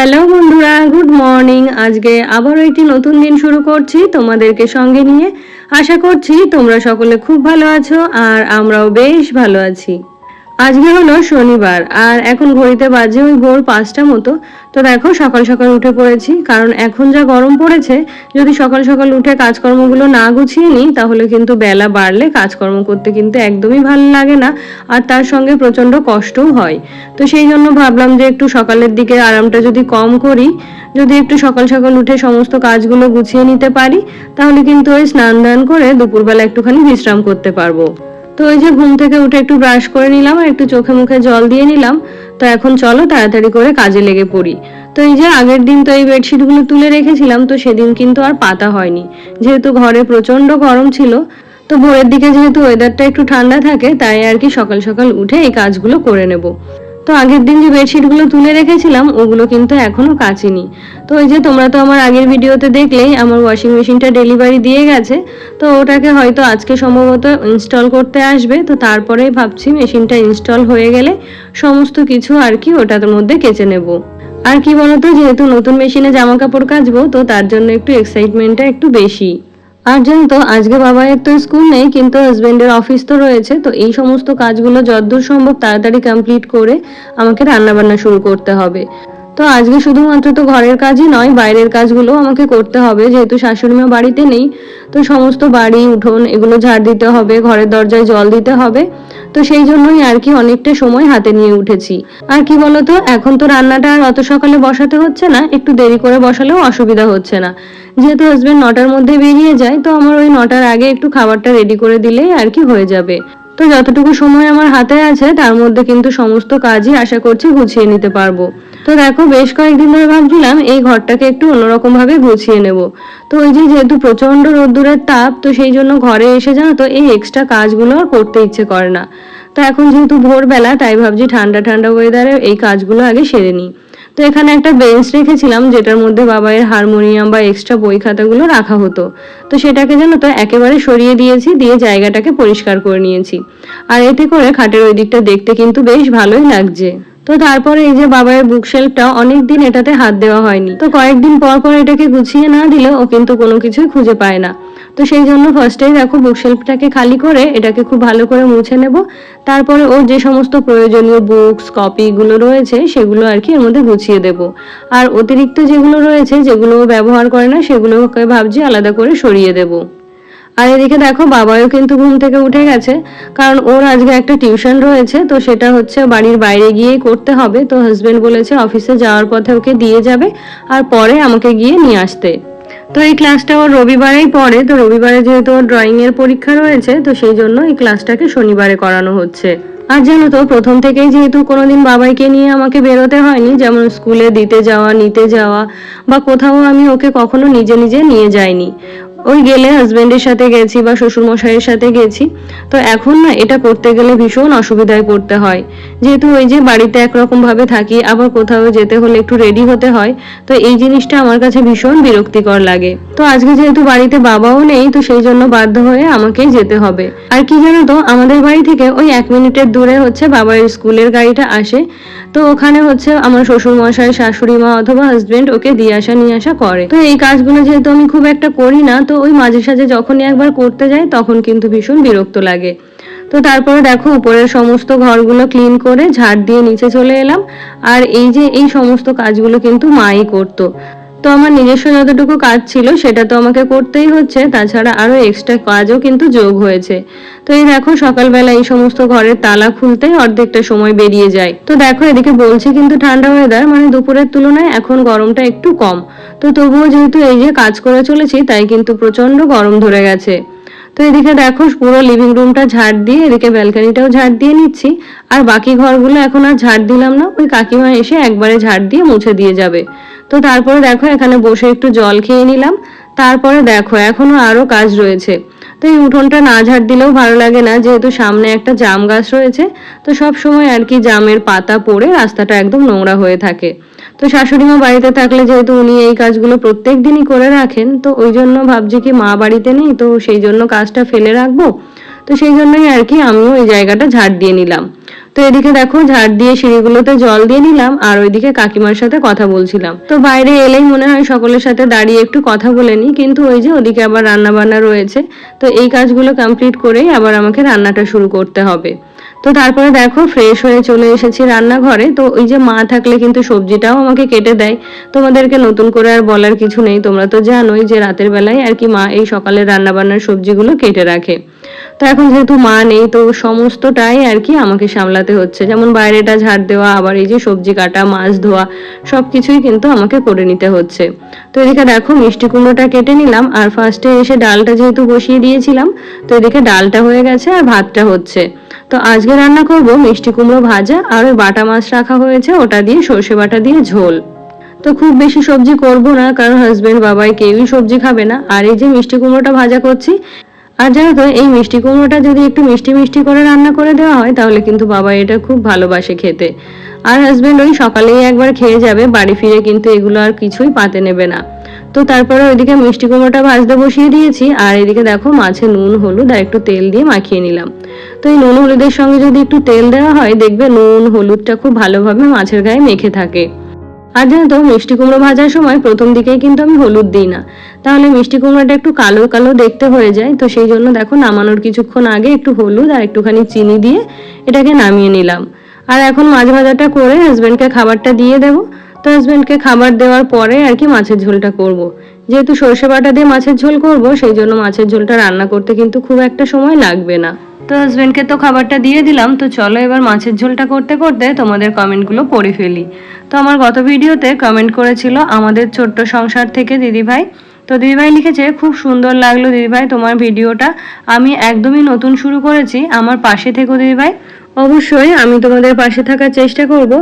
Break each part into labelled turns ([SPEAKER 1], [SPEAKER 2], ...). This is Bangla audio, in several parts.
[SPEAKER 1] হ্যালো বন্ধুরা গুড মর্নিং আজকে আবারও একটি নতুন দিন শুরু করছি তোমাদেরকে সঙ্গে নিয়ে। আশা করছি তোমরা সকলে খুব ভালো আছো আর আমরাও বেশ ভালো আছি। আজকে হলো শনিবার, আর এখন ঘড়িতে বাজে ওই ভোর পাঁচটা মতো। তো দেখো সকাল সকাল উঠে পড়েছি, কারণ এখন যা গরম পড়েছে, যদি সকাল সকাল উঠে কাজকর্মগুলো না গুছিয়ে নিই, তাহলে কিন্তু বেলা বাড়লে কাজকর্ম করতে কিন্তু একদমই ভালো লাগে না, আর তার সঙ্গে প্রচণ্ড কষ্টও হয়। তো সেই জন্য ভাবলাম যে একটু সকালের দিকে আরামটা যদি কম করি, যদি একটু সকাল সকাল উঠে সমস্ত কাজগুলো গুছিয়ে নিতে পারি, তাহলে কিন্তু ওই স্নান দান করে দুপুরবেলা একটুখানি বিশ্রাম করতে পারব। তো ওই যে ঘুম থেকে উঠে একটু ব্রাশ করে নিলাম আর একটু চোখে মুখে জল দিয়ে নিলাম। তো এখন চলো তাড়াতাড়ি করে কাজে লেগে পড়ি। তো এই যে আগের দিন তো এই বেডশিটগুলো তুলে রেখেছিলাম, তো সেদিন কিন্তু আর পাতা হয়নি। যেহেতু ঘরে প্রচণ্ড গরম ছিল, তো ভোরের দিকে যেহেতু ওয়েদারটা একটু ঠান্ডা থাকে, তাই আর কি সকাল সকাল উঠে এই কাজগুলো করে নেব। তো আগের দিন যে বেডশিটগুলো তুলে রেখেছিলাম, ওগুলো কিন্তু এখনও কাচিনি। তো ওই যে তোমরা তো আমার আগের ভিডিওতে দেখলেই আমার ওয়াশিং মেশিনটা ডেলিভারি দিয়ে গেছে, তো ওটাকে হয়তো আজকে সম্ভবত ইনস্টল করতে আসবে, তো তারপরেই ভাবছি মেশিনটা ইনস্টল হয়ে গেলে সমস্ত কিছু আর কি ওটার মধ্যে কেচে নেব। আর কি বলতো, যেহেতু নতুন মেশিনে জামা কাপড় কাচবো, তো তার জন্য একটু এক্সাইটমেন্টটা একটু বেশি। আর জানো তো, আজকে বাবাইয়ের তো স্কুল নেই, কিন্তু হাজবেন্ডের অফিস তো রয়েছে, তো এই সমস্ত কাজগুলো যতদূর সম্ভব তাড়াতাড়ি কমপ্লিট করে আমাকে রান্নাবান্না শুরু করতে হবে। তো আজকে শুধুমাত্র তো ঘরের কাজই নয়, বাইরের কাজগুলো আমাকে করতে হবে, যেহেতু শাশুড়ি মা বাড়িতে নেই, তো সমস্ত বাড়ি, উঠোন এগুলো ঝাড় দিতে হবে, ঘরের দরজায় জল দিতে হবে। তো সেই জন্যই আর কি অনেকটা সময় হাতে নিয়ে উঠেছি। আর কি বলতো, এখন তো রান্নাটা আর অত সকালে বসাতে হচ্ছে না, একটু দেরি করে বসালেও অসুবিধা হচ্ছে না। যেহেতু হাজবেন্ড নটার মধ্যে বেরিয়ে যায়, তো আমার ওই নটার আগে একটু খাবারটা রেডি করে দিলেই আর কি হয়ে যাবে। তো যতটুকু সময় আমার হাতে আছে, তার মধ্যে কিন্তু সমস্ত কাজই আশা করছি গুছিয়ে নিতে পারব। তো দেখো, বেশ কয়েকদিন ধরে ভাবছিলাম এই ঘরটাকে একটু অন্যরকম ভাবে গুছিয়ে নেব। তো ওই যে যেহেতু প্রচণ্ড রোদ্দুরের তাপ, তো সেই জন্য ঘরে এসে জানো তো, এই এক্সট্রা কাজগুলো আর করতে ইচ্ছে করে না। তো এখন যেহেতু ভোরবেলা, তাই ভাবছি ঠান্ডা ঠান্ডা ওয়েদারে এই কাজগুলো আগে সেরে নিই। তো এখানে একটা বেঞ্চ রেখেছিলাম, যেটার মধ্যে বাবাইয়ের হারমোনিয়াম বা এক্সট্রা বই খাতাগুলো রাখা হতো। তো সেটাকে যেন তো, একেবারে সরিয়ে দিয়েছি, দিয়ে জায়গাটাকে পরিষ্কার করে নিয়েছি। আর এতে করে খাটের ওই দিকটা দেখতে কিন্তু বেশ ভালোই লাগছে। তো তারপরে এই যে বাবার বুক শেলফটা অনেক দিন এটাতে হাত দেওয়া হয়নি। তো কয়েকদিন পর পর এটাকে গুছিয়ে না দিলে ও কিন্তু কোনো কিছুই খুঁজে পায় না। তো সেই জন্য ফার্স্টেই দেখো বুকশেলফটাকে খালি করে এটাকে খুব ভালো করে মুছে নেব। তারপরে ওর যে সমস্ত প্রয়োজনীয় বুকস কপিগুলো রয়েছে, সেগুলো আর কি এর মধ্যে গুছিয়ে দেব। আর অতিরিক্ত যেগুলো রয়েছে, যেগুলো ব্যবহার করে না, সেগুলোকে ভাবছি আলাদা করে সরিয়ে দেবো। আর এদিকে দেখো বাবাও কিন্তু ঘুম থেকে উঠে গেছে, কারণ ওর আজকে একটা টিউশন রয়েছে, তো সেটা হচ্ছে বাড়ির বাইরে গিয়েই করতে হবে। তো হাজবেন্ড বলেছে অফিসে যাওয়ার পথে ওকে দিয়ে যাবে আর পরে আমাকে গিয়ে নিয়ে আসতে। তো এই ক্লাসটা ওর রবিবারেই পড়ে, তো রবিবারে যেহেতু ওর ড্রয়িং এর পরীক্ষা রয়েছে, তো সেই জন্য এই ক্লাসটাকে শনিবারে করানো হচ্ছে। আর জানো তো, প্রথম থেকেই যেহেতু কোনোদিন বাবাইকে নিয়ে আমাকে বেরোতে হয়নি, যেমন স্কুলে দিতে যাওয়া, নিতে যাওয়া, বা কোথাও আমি ওকে কখনো নিজে নিজে নিয়ে যাইনি। ওই গেলে হাজবেন্ডের সাথে গেছি বা শ্বশুরমশাইয়ের সাথে গেছি। তো এখন না এটা করতে গেলে ভীষণ অসুবিধায় পড়তে হয়। যেহেতু ওই যে বাড়িতে একরকম ভাবে থাকি, আবার কোথাও যেতে হলে একটু রেডি হতে হয়, তো এই জিনিসটা আমার কাছে ভীষণ বিরক্তিকর লাগে। তো আজকে যেহেতু বাড়িতে বাবাও নেই, তো সেই জন্য বাধ্য হয়ে আমাকেই যেতে হবে। আর কি জানো তো, আমাদের বাড়ি থেকে ওই এক মিনিটের দূরে হচ্ছে বাবার স্কুলের গাড়িটা আসে। তো ওখানে হচ্ছে আমার শ্বশুর মশাই শাশুড়ি মা অথবা হাজবেন্ড ওকে দিয়ে আসা, নিয়ে আসা করে। তো এই কাজগুলো যেহেতু আমি খুব একটা করি না তো ওই মাঝে সাঝে যখনই একবার করতে যাই তখন কিন্তু ভীষণ বিরক্ত লাগে। তো তারপরে দেখো, উপরের সমস্ত ঘরগুলো ক্লিন করে ঝাড় দিয়ে নিচে চলে এলাম। আর এই যে, এই সমস্ত কাজগুলো কিন্তু মাই করতো। তো আমার নিজস্ব যতটুকু কাজ ছিল, সেটা তো আমাকে করতেই হচ্ছে। তাছাড়া আরও এক্সট্রা কাজও কিন্তু যোগ হয়েছে। তো এই দেখো, সকালবেলা এই সমস্ত ঘরের তালা খুলতে অর্ধেকটা সময় বেরিয়ে যায়। তো দেখো, এদিকে বলছে কিন্তু ঠান্ডা ওয়েদার মানে দুপুরের তুলনায় এখন গরমটা একটু কম। তো তবুও যেহেতু এই যে কাজ করে চলেছি, তাই কিন্তু প্রচণ্ড গরম ধরে গেছে। তো এদিকে দেখো, পুরো লিভিং রুমটা ঝাড় দিয়ে, এদিকে ব্যালকানিটাও ঝাড় দিয়ে নিচ্ছি। আর বাকি ঘরগুলো এখন আর ঝাড় দিলাম না, ওই কাকিমা এসে একবারে ঝাড় দিয়ে মুছে দিয়ে যাবে। তো তারপরে দেখো, এখানে বসে একটু জল খেয়ে নিলাম। তারপরে দেখো, এখনও আরও কাজ রয়েছে। তো এই উঠোনটা না ঝাড় দিলেও ভালো লাগে না, যেহেতু সামনে একটা জাম গাছ রয়েছে, তো সব সময় আর কি জামের পাতা পড়ে রাস্তাটা একদম নোংরা হয়ে থাকে। তো শাশুড়িমা বাড়িতে থাকলে যেহেতু উনি এই কাজগুলো প্রত্যেক দিনই করে রাখেন, তো ওই জন্য ভাবছি কি মা বাড়িতে নেই, তো সেই জন্য কাজটা ফেলে রাখব। তো সেই জন্যই আর কি আমিও এই জায়গাটা ঝাড় দিয়ে নিলাম। তো এদিকে দেখো, ঝাড় দিয়ে সিঁড়িগুলোতে জল দিয়ে নিলাম, আর ওইদিকে কাকিমার সাথে কথা বলছিলাম। তো বাইরে এলেই মনে হয় সকলের সাথে দাঁড়িয়ে একটু কথা বলে নিই, কিন্তু ওই যে ওদিকে আবার রান্না বান্না রয়েছে। তো এই কাজগুলো কমপ্লিট করেই আবার আমাকে রান্নাটা শুরু করতে হবে। তো তারপরে দেখো ফ্রেশ হয়ে চলে এসেছি রান্নাঘরে। তো ওই যে মা থাকলে কিন্তু সবজিটাও আমাকে কেটে দেয়। তোমাদেরকে নতুন করে আর বলার কিছু নেই, তোমরা তো জানোই যে রাতের বেলায় আর কি মা এই সকালে রান্না বান্নার সবজিগুলো কেটে রাখে। তো এখন যেহেতু মা নেই, তো সমস্তটাই আর কি আমাকে সামলাতে হচ্ছে। যেমন বাইরেটা ঝাড় দেওয়া, আবার এই যে সবজি কাটা, মাছ ধোয়া সব কিছুই কিন্তু আমাকে করে নিতে হচ্ছে। তো এদিকে দেখো, মিষ্টি কুমড়োটা কেটে নিলাম, আর ফার্স্টে এসে ডালটা যেহেতু বসিয়ে দিয়েছিলাম, তো এদিকে ডালটা হয়ে গেছে আর ভাতটা হচ্ছে। তো আজকে রান্না করব মিষ্টি কুমড়ো ভাজা, আর ওই বাটা মাছ রাখা হয়েছে, ওটা দিয়ে সর্ষে বাটা দিয়ে ঝোল। তো খুব বেশি সবজি করব না, কারণ হাজবেন্ড বাবাই কেউই সবজি খাবে না। আর এই যে মিষ্টি কুমড়োটা ভাজা করছি আর জানো তো, এই মিষ্টি কুমড়োটা যদি একটু মিষ্টি মিষ্টি করে রান্না করে দেওয়া হয়, তাহলে কিন্তু বাবা এটা খুব ভালোবাসে খেতে। আর হাজবেন্ড ওই সকালেই একবার খেয়ে যাবে, বাড়ি ফিরে কিন্তু এগুলো আর কিছুই পাতে নেবে না। তো তারপরে ওইদিকে মিষ্টি কুমড়োটা ভাজতে বসিয়ে দিয়েছি, আর এদিকে দেখো মাছে নুন, হলুদ আর একটু তেল দিয়ে মাখিয়ে নিলাম। তো এই নুন, হলুদের সঙ্গে যদি একটু তেল দেওয়া হয়, দেখবে নুন, হলুদটা খুব ভালোভাবে মাছের গায়ে মেখে থাকে। আর জানো মিষ্টি কুমড়ো ভাজার সময় প্রথম দিকেই কিন্তু আমি হলুদ দিই না। তাহলে মিষ্টি কুমড়োটা একটু কালো কালো দেখতে হয়ে যায়, তো সেই জন্য দেখো নামানোর কিছুক্ষণ আগে একটু হলুদ আর একটুখানি চিনি দিয়ে এটাকে নামিয়ে নিলাম। আর এখন মাছ ভাজাটা করে হাজব্যান্ডকে খাবারটা দিয়ে দেবো। তো হাজব্যান্ডকে খাবার দেওয়ার পরে আর কি মাছের ঝোলটা করব। যেহেতু সর্ষে বাটা দিয়ে মাছের ঝোল করব, সেই জন্য মাছের ঝোলটা রান্না করতে কিন্তু খুব একটা সময় লাগবে না। তো হাজব্যান্ডকে তো খাবারটা দিয়ে দিলাম, তো চলো এবার মাছের ঝোলটা করতে করতে তোমাদের কমেন্টগুলো পড়ে ফেলি। তো আমার গত ভিডিওতে কমেন্ট করেছিল আমাদের ছোট্ট সংসার থেকে দিদিভাই তো দিদিভাই লিখেছে, খুব সুন্দর লাগল দিদিভাই তোমার ভিডিওটা। আমি একদমই নতুন শুরু করেছি, আমার পাশে থেকো দিদিভাই। অবশ্যই আমি তোমাদের পাশে থাকার চেষ্টা করব।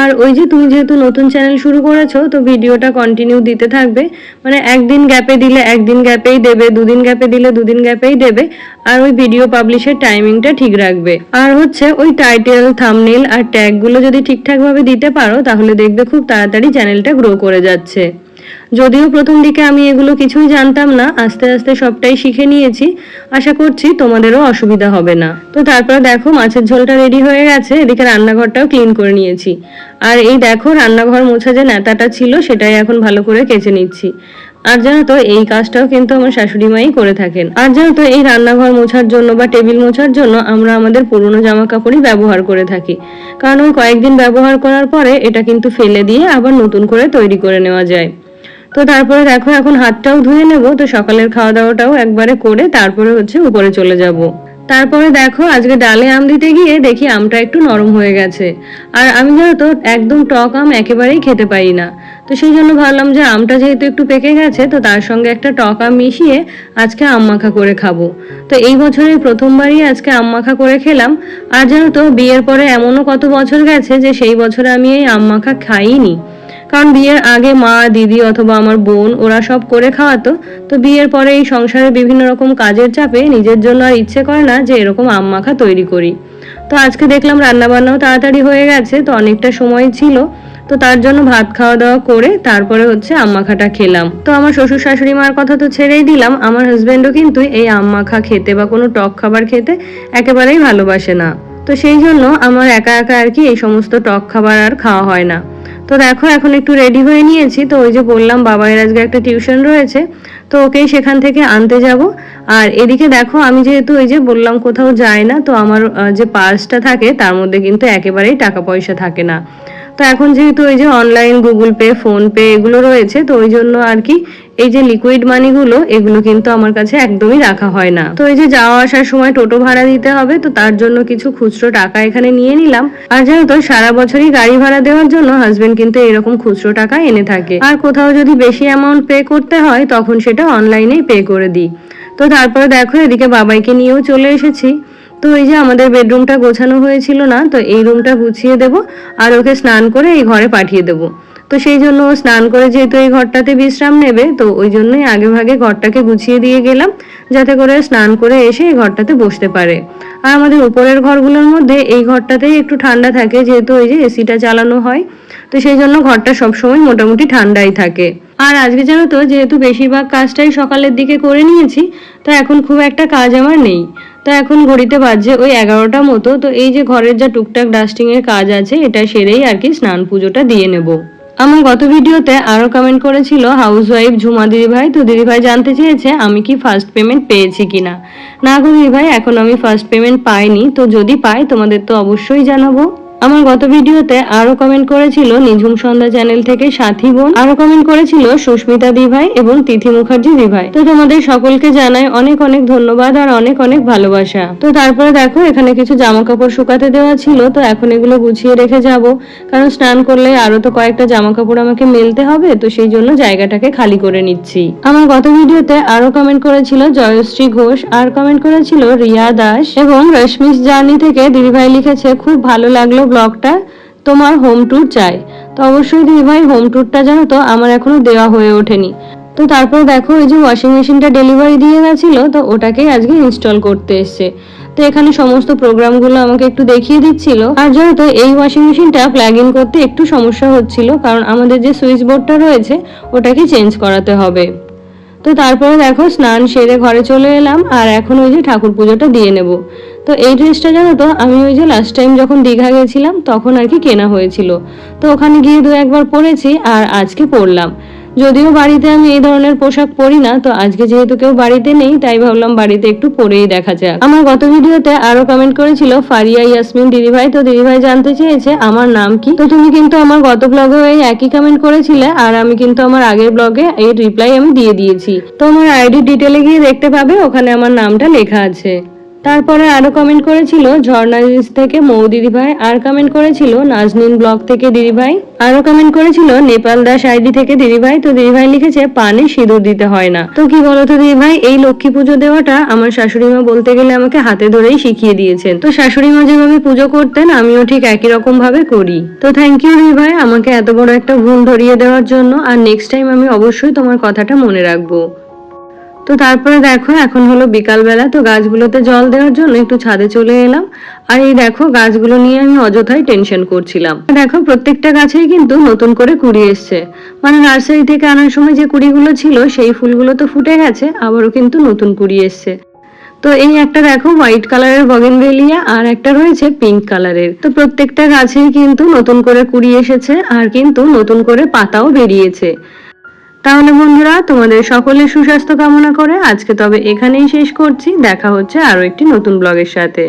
[SPEAKER 1] আর ওই যে তুমি যেহেতু নতুন চ্যানেল শুরু করেছ, তো ভিডিওটা কন্টিনিউ দিতে থাকবে। মানে একদিন গ্যাপে দিলে একদিন গ্যাপেই দেবে, দুদিন গ্যাপে দিলে দুদিন গ্যাপেই দেবে। আর ওই ভিডিও পাবলিশের টাইমিংটা ঠিক রাখবে। আর হচ্ছে ওই টাইটেল থামনেল আর ট্যাগগুলো যদি ঠিকঠাকভাবে দিতে পারো, তাহলে দেখবে খুব তাড়াতাড়ি চ্যানেলটা গ্রো করে যাচ্ছে। যদিও প্রথম দিকে আমি এগুলো কিছুই জানতাম না, আস্তে আস্তে সবটাই শিখে নিয়েছি। আশা করছি তোমাদেরও অসুবিধা হবে না। তো তারপর দেখো মাছের ঝোলটা রেডি হয়ে গেছে, এদিকে রান্নাঘরটাও ক্লিন করে নিয়েছি। আর এই দেখো রান্নাঘর মোছা যে নেতাটা ছিল, সেটাই এখন ভালো করে কেচে নিচ্ছি। আর জানো তো, এই কাজটাও কিন্তু আমার শাশুড়ি মাই করে থাকেন। আর জানো তো, এই রান্নাঘর মোছার জন্য বা টেবিল মোছার জন্য আমরা আমাদের পুরনো জামা কাপড়ই ব্যবহার করে থাকি। কারণ ওই কয়েকদিন ব্যবহার করার পরে এটা কিন্তু ফেলে দিয়ে আবার নতুন করে তৈরি করে নেওয়া যায়। তো তারপরে দেখো, এখন হাতটাও ধুয়ে নেব। তো সকালের খাওয়া দাওয়াটাও একবারে করে তারপরে হচ্ছে উপরে চলে যাব। তারপরে দেখো, আজকে ডালে আম দিতে গিয়ে দেখি আমটা একটু নরম হয়ে গেছে। আর আমি জানো তো একদম টক আম একেবারেই খেতে পারি না। তো সেই জন্য ভাবলাম যে আমটা যেহেতু একটু পেকে গেছে, তো তার সঙ্গে একটা টক আম মিশিয়ে আজকে আম মাখা করে খাব। তো এই বছরের প্রথমবারই আজকে আম মাখা করে খেলাম। আর জানো তো বিয়ের পরে এমনও কত বছর গেছে যে সেই বছরে আমি এই আম মাখা খাইনি। কারণ বিয়ের আগে মা, দিদি অথবা আমার বোন, ওরা সব করে খাওয়াতো, তো বিয়ের পরে এই সংসারে বিভিন্ন রকম কাজের চাপে নিজের জন্য আর ইচ্ছে করে না যে এরকম আম মাখা তৈরি করি। তো আজকে দেখলাম রান্না বান্নাও তাড়াতাড়ি হয়ে গেছে, তো অনেকটা সময় ছিল, তো তার জন্য ভাত খাওয়া দাওয়া করে তারপরে হচ্ছে আম মাখাটা খেলাম। তো আমার শ্বশুর শাশুড়ি মার কথা তো ছেড়েই দিলাম, আমার হাজব্যান্ডও কিন্তু এই আম মাখা খেতে বা কোনো টক খাবার খেতে একেবারেই ভালোবাসে না। তো সেই জন্য আমার একা একা আর কি এই সমস্ত টক খাবার আর খাওয়া হয় না। তো দেখো, এখন একটু রেডি হয়ে নিয়েছি। তো ওই যে বললাম, বাবাইয়ের আজকে একটা টিউশন রয়েছে। তো ওকেই সেখান থেকে আনতে যাব। আর এদিকে দেখো, আমি যেহেতু ওই যে বললাম কোথাও যায় না, তো আমার যে পার্সটা থাকে, তার মধ্যে কিন্তু একেবারেই টাকা পয়সা থাকে না। তো এখন যেহেতু ওই যে online Google Pay PhonePe এগুলো রয়েছে, তো ওই জন্য আর কি এই যে লিকুইড মানিগুলো এগুলো কিন্তু আমার কাছে একদমই রাখা হয় না। তো এই যে যাওয়া আসার সময় টোটো ভাড়া দিতে হবে, তো তার জন্য কিছু খুচরো টাকা এখানে নিয়ে নিলাম। আর জানো তো, সারা বছরই গাড়ি ভাড়া দেওয়ার জন্য হাজবেন্ড কিন্তু এরকম খুচরো টাকা এনে থাকে। আর কোথাও যদি বেশি অ্যামাউন্ট পে করতে হয়, তখন সেটা অনলাইনেই পে করে দিই। তো তারপরে দেখো, এদিকে বাবাইকে নিয়েও চলে এসেছি। তো এই যে আমাদের বেডরুমটা গোছানো হয়েছিল না, তো এই রুমটা গুছিয়ে দেব আর ওকে স্নান করে এই ঘরে পাঠিয়ে দেবো। তো সেই জন্য স্নান করে যেহেতু এই ঘরটাতে বিশ্রাম নেবে, তো ওই জন্যই আগে ভাগে ঘরটাকে গুছিয়ে দিয়ে গেলাম, যাতে করে স্নান করে এসে এই ঘরটাতে বসতে পারে। আর আমাদের উপরের ঘরগুলোর মধ্যে এই ঘরটাতেই একটু ঠান্ডা থাকে, যেহেতু ওই যে এসিটা চালানো হয়, তো সেই জন্য ঘরটা সবসময় মোটামুটি ঠান্ডাই থাকে। আর আজকে জানো তো, যেহেতু বেশিরভাগ কাজটাই সকালের দিকে করে নিয়েছি, তো এখন খুব একটা কাজ আমার নেই। তো এখন ঘড়িতে বাজছে ওই এগারোটা মতো, তো এই যে ঘরের যা টুকটাক ডাস্টিংয়ের কাজ আছে, এটা সেরেই আর কি স্নান পুজোটা দিয়ে নেব। আমার গত ভিডিওতে আরও কমেন্ট করেছিল হাউস ওয়াইফ ঝুমা দিদিভাই, তো দিদিভাই জানতে চেয়েছে আমি কি ফার্স্ট পেমেন্ট পেয়েছি কিনা? না গো দিদিভাই, এখন আমি ফার্স্ট পেমেন্ট পাইনি, তো যদি পাই তোমাদের তো অবশ্যই জানাব। আমার গত ভিডিওতে আরও কমেন্ট করেছিল নিঝুম সন্ধ্যা চ্যানেল থেকে সাথী বোন। আরও কমেন্ট করেছিল সুস্মিতা দিভাই এবং তিথি মুখার্জি দিভাই। তো তোমাদের সকলকে জানাই অনেক অনেক ধন্যবাদ আর অনেক অনেক ভালোবাসা। তো তারপরে দেখো, এখানে কিছু জামা কাপড় শুকাতে দেওয়া ছিল, তো এখন এগুলো গুছিয়ে রেখে যাব। কারণ স্নান করলে আরও তো কয়েকটা জামা কাপড় আমাকে মেলতে হবে, তো সেই জন্য জায়গাটাকে খালি করে নিচ্ছি। আমার গত ভিডিওতে আরও কমেন্ট করেছিল জয়শ্রী ঘোষ, আর কমেন্ট করেছিল রিয়া দাস এবং রশ্মিস জার্নি থেকে দিদিভাই লিখেছে, খুব ভালো লাগল ব্লগটা তোমার হোম ট্যুর চাই তো অবশ্যই দিদিভাই হোম ট্যুরটা জানো তো, আমার এখনও দেওয়া হয়ে ওঠেনি। তো তারপর দেখো, এই যে ওয়াশিং মেশিনটা ডেলিভারি দিয়ে গেছিল, তো ওটাকেই আজকে ইনস্টল করতে এসছে। তো এখানে সমস্ত প্রোগ্রামগুলো আমাকে একটু দেখিয়ে দিচ্ছিল। আর জানো তো, এই ওয়াশিং মেশিনটা প্ল্যাগ ইন করতে একটু সমস্যা হচ্ছিল, কারণ আমাদের যে সুইচ বোর্ডটা রয়েছে, ওটাকে চেঞ্জ করাতে হবে। তো তারপরে দেখো, স্নান সেরে ঘরে চলে এলাম, আর এখন ওই যে ঠাকুর পুজোটা দিয়ে নেব। তো এই ড্রেসটা জানো তো, আমি ওই যে লাস্ট টাইম যখন দীঘা গেছিলাম, তখন আর কি কেনা হয়েছিল। তো ওখানে গিয়ে দু একবার পরেছি আর আজকে পরলাম। যদিও বাড়িতে আমি এই ধরনের পোশাক পরি না, তো আজকে যেহেতু কেউ বাড়িতে নেই, তাই ভাবলাম বাড়িতে একটু পরেই দেখা যাক। আমার গত ভিডিওতে আরও কমেন্ট করেছিল ফারিয়া ইয়াসমিন দিদিভাই, তো দিদিভাই জানতে চেয়েছে আমার নাম কি? তো তুমি কিন্তু আমার গত ব্লগে এই একই কমেন্ট করেছিলে, আর আমি কিন্তু আমার আগের ব্লগে এই রিপ্লাই আমি দিয়ে দিয়েছি। তো আমার আইডি ডিটেলে গিয়ে দেখতে পাবে, ওখানে আমার নামটা লেখা আছে। তারপরে আরও কমেন্ট করেছিল ঝর্ণা রিলস থেকে মৌ দিদিভাই, আর কমেন্ট করেছিল নাজনিন ব্লগ থেকে দিদিভাই, আরও কমেন্ট করেছিল নেপাল দাস আইডি থেকে দিদিভাই, তো দিদিভাই লিখেছে, পানে সিঁদুর দিতে হয় না। তো কি বলতো দিদিভাই, এই লক্ষ্মী পুজো দেওয়াটা আমার শাশুড়ি মা বলতে গেলে আমাকে হাতে ধরেই শিখিয়ে দিয়েছেন। তো শাশুড়ি মা যেভাবে পুজো করতেন, আমিও ঠিক একই রকম ভাবে করি। তো থ্যাংক ইউ দিদিভাই, আমাকে এত বড় একটা ভুল ধরিয়ে দেওয়ার জন্য, আর নেক্সট টাইম আমি অবশ্যই তোমার কথাটা মনে রাখব। তো তারপরে দেখো, এখন হলো বিকালবেলা, তো গাছগুলোতে জল দেওয়ার জন্য একটু ছাদে চলে এলাম। আর এই দেখো, গাছগুলো নিয়ে আমি অযথাই টেনশন করছিলাম। দেখো, প্রত্যেকটা গাছেই কিন্তু নতুন করে কুড়ি এসছে। মানে নার্সারি থেকে আনার সময় যে কুড়িগুলো ছিল, সেই ফুলগুলো তো ফুটে গেছে, আবারও কিন্তু নতুন কুড়ি এসছে। তো এই একটা দেখো হোয়াইট কালারের বগেন বগেনভেলিয়া আর একটা রয়েছে পিঙ্ক কালারের তো প্রত্যেকটা গাছেই কিন্তু নতুন করে কুড়ি এসেছে, আর কিন্তু নতুন করে পাতাও বেরিয়েছে। তাহলে বন্ধুরা, তোমাদের সকলের সুস্বাস্থ্য কামনা করে আজকে তবে এখানেই শেষ করছি। দেখা হচ্ছে আরও একটি নতুন ব্লগের সাথে।